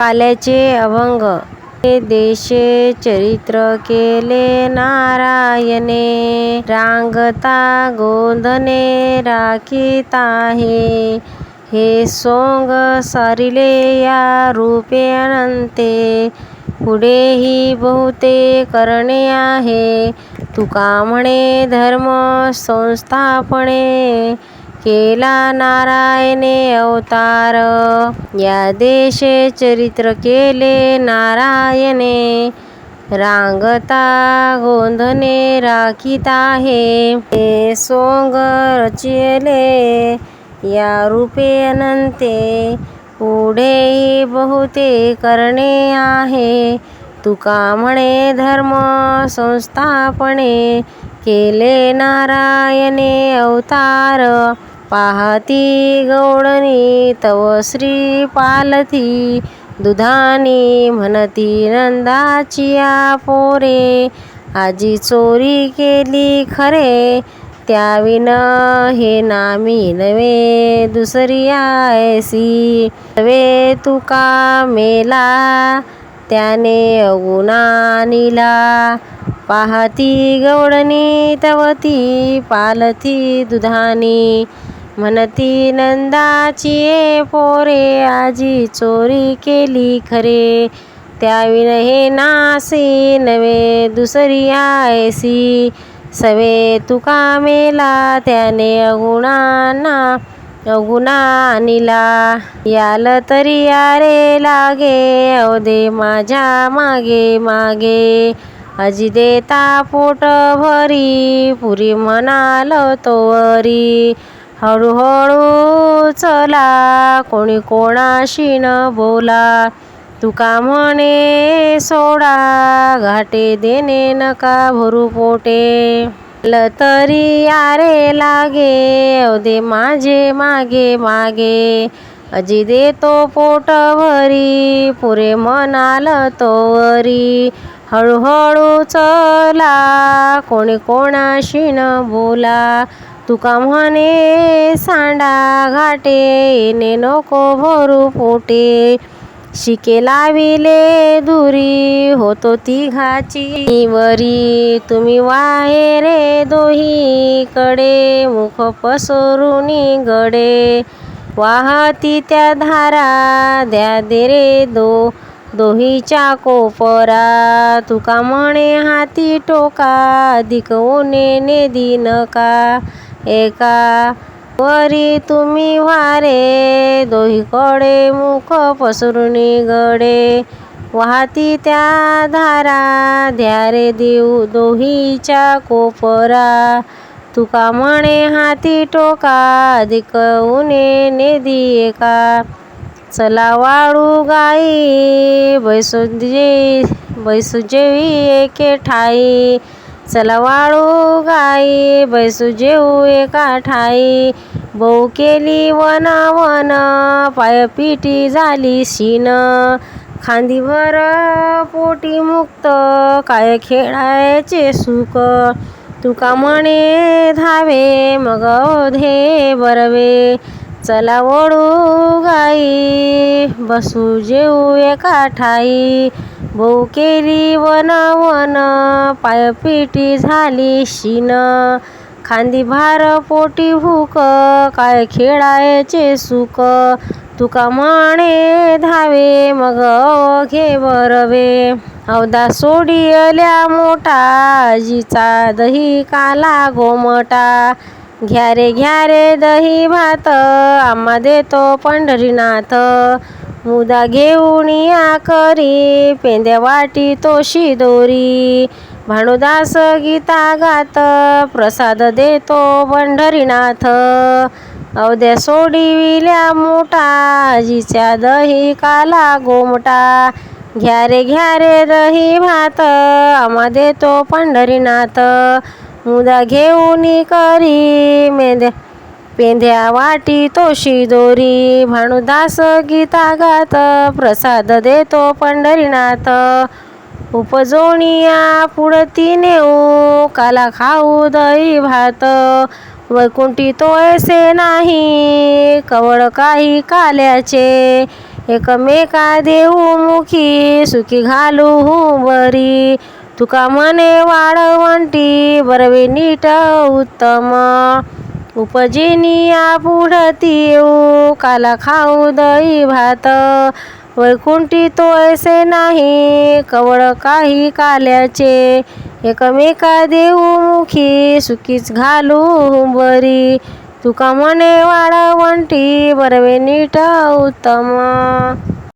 काल्याचे अभंग. हे देशे चरित्र केले नारायणे. रांगता गोंधने राखीता हे हे सोंग सारिले या रूपे अनंते. पुढेही बहुते करणे आहे. तुका म्हणे धर्म संस्थापणे. केला नारायणे अवतार. या देशे चरित्र केले नारायणे. रांगता गोंधने राखीत हे हे सोंग रचिले या रूपे अनंते. पुढेही बहुते करणे आहे. तुका म्हणे धर्म संस्थापने केले नारायणे अवतार. पाहती गौडणी तव श्री पालथी. दुधानी म्हणती नंदाचिया पोरे आजी चोरी केली खरे. त्याविन हे नामी नवे दुसरी आयसी नवे तुका मेला त्याने अगुणा निला. पाहती गौडणी तवती पालथी दुधानी. म्हणती नंदाची पोरे आजी चोरी केली खरे. त्याविन हे नासी नवे दुसरी आयसी. सवे तुका मेला त्याने अगुणांना अगुणा आणिला याल तरी आरे लागे अवदे माझ्या मागे मागे. अजी देता पोट भरी पुरी म्हणाल तोवरी हळूहळू चला. कोणी कोणाशी न बोला. तुका म्हणे सोडा. घाटे देणे नका भरू पोटे. ल तरी आरे लागे. अवदे माझे मागे मागे. अजी देतो पोट भरी. पुरे म्हणाल तोवरी हळूहळू चला. कोणी कोणाशी न बोला. तुका म्हणे सांडा घाटे? येणे नको भरू पोटे. शिके लाविले दुरी होतो तिघाची वरी तुम्ही वाहे रे मुख पसरुनी गडे वाहती त्या धारा द्या दे रे दो दोहीच्या कोपरा. तुका म्हणे हाती टोका अधिक ऊने नका. एका वरी तुम्ही वारे दोहीकडे मुख पसरून गडे वाहती त्या धारा ध्यारे देऊ दोहीच्या कोपरा. तुका म्हणे हाती टोका अधिक ने नेदी एका. चला वाळू गाई बैसुजे बैसुजेवी एके ठाई. चला वाळू गाई बैसू जेऊ एका ठाई. बहु केली वन वन पायपिटी झाली शीन. खांदीवर पोटी मुक्त काय खेळायचे सुख. तुका म्हणे धावे मग धे बरवे. चला ओढू गाई बसू जेऊ एका ठाई. भाऊ केली वन वन पायपिटी झाली शीन. खांदी भार पोटी भूक काय खेळायचे सुख? तुका माणे धावे मग घे बरवे. अवदा सोडी मोठा आजीचा दही काला गोमटा. घ्या रे घ्या रे दही भात आम्हा देतो पंढरीनाथ. मुदा घेऊन या करी पेंद्या वाटी तोशी दोरी. भानुदास गीता गात प्रसाद देतो पंढरीनाथ अवद्या सोडिविल्या मोठा आजीच्या दही काला गोमटा. घ्या रे घ्या रे दही भात आम्हा देतो पंढरीनाथ. मुदा घेऊन करी मेंद्या पेंध्या वाटी तोशी दोरी. भानुदास गीता गात प्रसाद देतो पंढरीनाथ. उपजोनिया पुढती नेऊ काला खाऊ दही भात. वैकुंठी तो ऐसे नाही कवळ काही काल्याचे. एकमेका देऊ मुखी सुखी घालू बरी तुका मने वाळवंटी बरवे नीट उत्तम. उपजिनिया पुढती येऊ काला खाऊ दही भात. वैकुंठी तो ऐसे नाही कवळ काही काल्याचे. एकमेका देऊ मुखी सुखीच घालू बरी तुका म्हणे वाळवंटी बरवे नीट उत्तम.